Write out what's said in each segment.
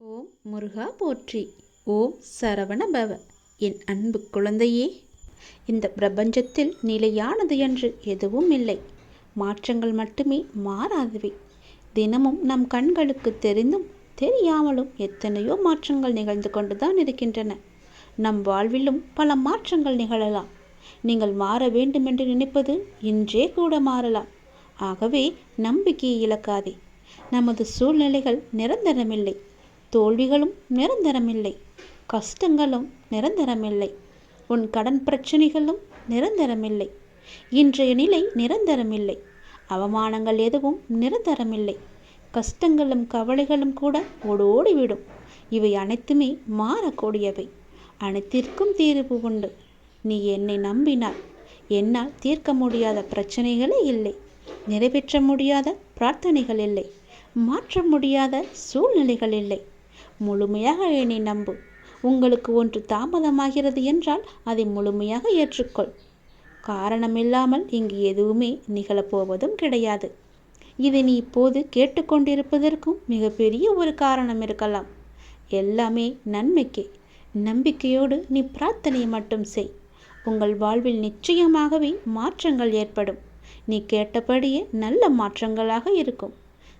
ஓம் முருகா போற்றி. ஓம் சரவண பவ. என் அன்பு குழந்தையே இந்த பிரபஞ்சத்தில் நிலையானது என்று எதுவும் இல்லை. மாற்றங்கள் மட்டுமே மாறாதவை. தினமும் நம் கண்களுக்கு தெரிந்தும் தெரியாமலும் எத்தனையோ மாற்றங்கள் நிகழ்ந்து கொண்டுதான் இருக்கின்றன. நம் வாழ்விலும் பல மாற்றங்கள் நிகழலாம். நீங்கள் மாற வேண்டுமென்று நினைப்பது இன்றே கூட மாறலாம். ஆகவே நம்பிக்கையை இழக்காதே. நமது சூழ்நிலைகள் நிரந்தரமில்லை. தோல்விகளும் நிரந்தரமில்லை. கஷ்டங்களும் நிரந்தரமில்லை. உன் கடன் பிரச்சனைகளும் நிரந்தரமில்லை. இன்றைய நிலை நிரந்தரமில்லை. அவமானங்கள் எதுவும் நிரந்தரமில்லை. கஷ்டங்களும் கவலைகளும் கூட ஓடோடிவிடும். இவை அனைத்துமே மாறக்கூடியவை. அனைத்திற்கும் தீர்வு உண்டு. நீ என்னை நம்பினால். என்னால் தீர்க்க முடியாத பிரச்சனைகளே இல்லை. நிறைவேற்ற முடியாத பிரார்த்தனைகள் இல்லை. மாற்ற முடியாத சூழ்நிலைகள் இல்லை. முழுமையாக என்னை நம்பு. உங்களுக்கு ஒன்று தாமதமாகிறது என்றால் அதை முழுமையாக ஏற்றுக்கொள். காரணமில்லாமல் இங்கு எதுவுமே நிகழப்போவதும் கிடையாது. இதை நீ இப்போது கேட்டுக்கொண்டிருப்பதற்கும் மிகப்பெரிய ஒரு காரணம் இருக்கலாம். எல்லாமே நன்மைக்கே. நம்பிக்கையோடு நீ பிரார்த்தனையை மட்டும் செய். உங்கள் வாழ்வில் நிச்சயமாகவே மாற்றங்கள் ஏற்படும். நீ கேட்டபடியே நல்ல மாற்றங்களாக இருக்கும்.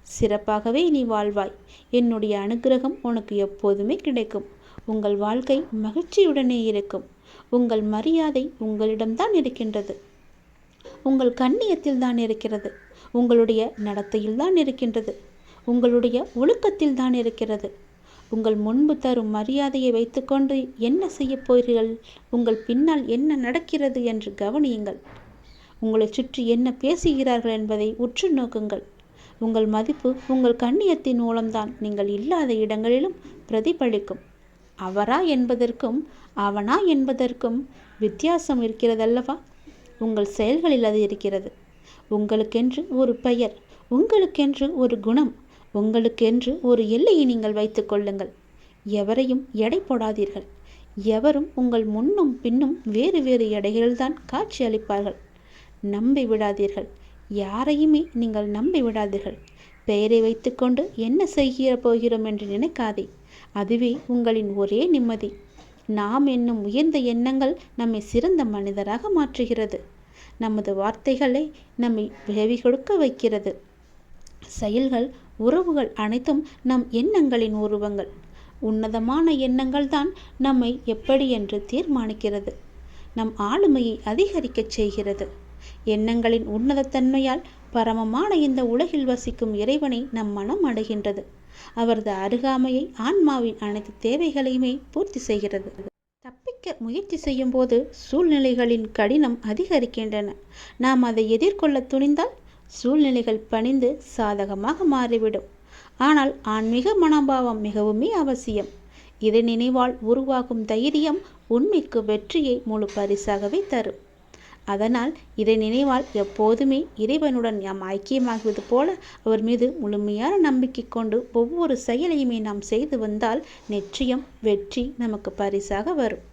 சிறப்பாகவே நீ வாழ்வாய். என்னுடைய அனுகிரகம் உனக்கு எப்போதுமே கிடைக்கும். உங்கள் வாழ்க்கை மகிழ்ச்சியுடனே இருக்கும். உங்கள் மரியாதை உங்களிடம்தான் இருக்கின்றது. உங்கள் கண்ணியத்தில் தான் இருக்கிறது. உங்களுடைய நடத்தையில் தான் இருக்கின்றது. உங்களுடைய ஒழுக்கத்தில் தான் இருக்கிறது. உங்கள் முன்பு தரும் மரியாதையை வைத்துக்கொண்டு என்ன செய்யப் போகிறீர்கள்? உங்கள் பின்னால் என்ன நடக்கிறது என்று கவனியுங்கள். உங்களை சுற்றி என்ன பேசுகிறார்கள் என்பதை உற்று நோக்குங்கள். உங்கள் மதிப்பு உங்கள் கண்ணியத்தின் மூலம்தான். நீங்கள் இல்லாத இடங்களிலும் பிரதிபலிக்கும். அவரா என்பதற்கும் அவனா என்பதற்கும் வித்தியாசம் இருக்கிறதல்லவா? உங்கள் செயல்களில் அது இருக்கிறது. உங்களுக்கென்று ஒரு பெயர் உங்களுக்கென்று ஒரு குணம் உங்களுக்கென்று ஒரு எல்லையை நீங்கள் வைத்துக் கொள்ளுங்கள். எவரையும் எடை போடாதீர்கள். எவரும் உங்கள் முன்னும் பின்னும் வேறு வேறு எடைகளில்தான் காட்சி அளிப்பார்கள். நம்பி விடாதீர்கள் யாரையுமே நீங்கள் நம்பி விடாதீர்கள். பெயரை வைத்துக்கொண்டு என்ன செய்கிற போகிறோம் என்று நினைக்காதே. அதுவே உங்களின் ஒரே நிம்மதி. நாம் என்னும் உயர்ந்த எண்ணங்கள் நம்மை சிறந்த மனிதராக மாற்றுகிறது. நமது வார்த்தைகளை நம்மை விளைவி கொடுக்க வைக்கிறது. செயல்கள் உறவுகள் அனைத்தும் நம் எண்ணங்களின் உருவங்கள். உன்னதமான எண்ணங்கள் தான் நம்மை எப்படி என்று தீர்மானிக்கிறது. நம் ஆளுமையை அதிகரிக்கச் செய்கிறது. எண்ணங்களின் உன்னதத்தன்மையால் பரமமான இந்த உலகில் வசிக்கும் இறைவனை நம் மனம் அடைகின்றது. அவரது அருகாமையை ஆன்மாவின் அனைத்து தேவைகளையுமே பூர்த்தி செய்கிறது. தப்பிக்க முயற்சி செய்யும் போது சூழ்நிலைகளின் கடினம் அதிகரிக்கின்றன. நாம் அதை எதிர்கொள்ள துணிந்தால் சூழ்நிலைகள் பணிந்து சாதகமாக மாறிவிடும். ஆனால் ஆன்மீக மனோபாவம் மிகவுமே அவசியம். இதை நினைவால் உருவாகும் தைரியம் உண்மைக்கு வெற்றியை முழு பரிசாகவே தரும். அதனால் இதை நினைவால் எப்போதுமே இறைவனுடன் நாம் ஐக்கியமாகுவது போல அவர் மீது முழுமையான நம்பிக்கை கொண்டு ஒவ்வொரு செயலையுமே நாம் செய்து வந்தால் நிச்சயம் வெற்றி நமக்கு பரிசாக வரும்.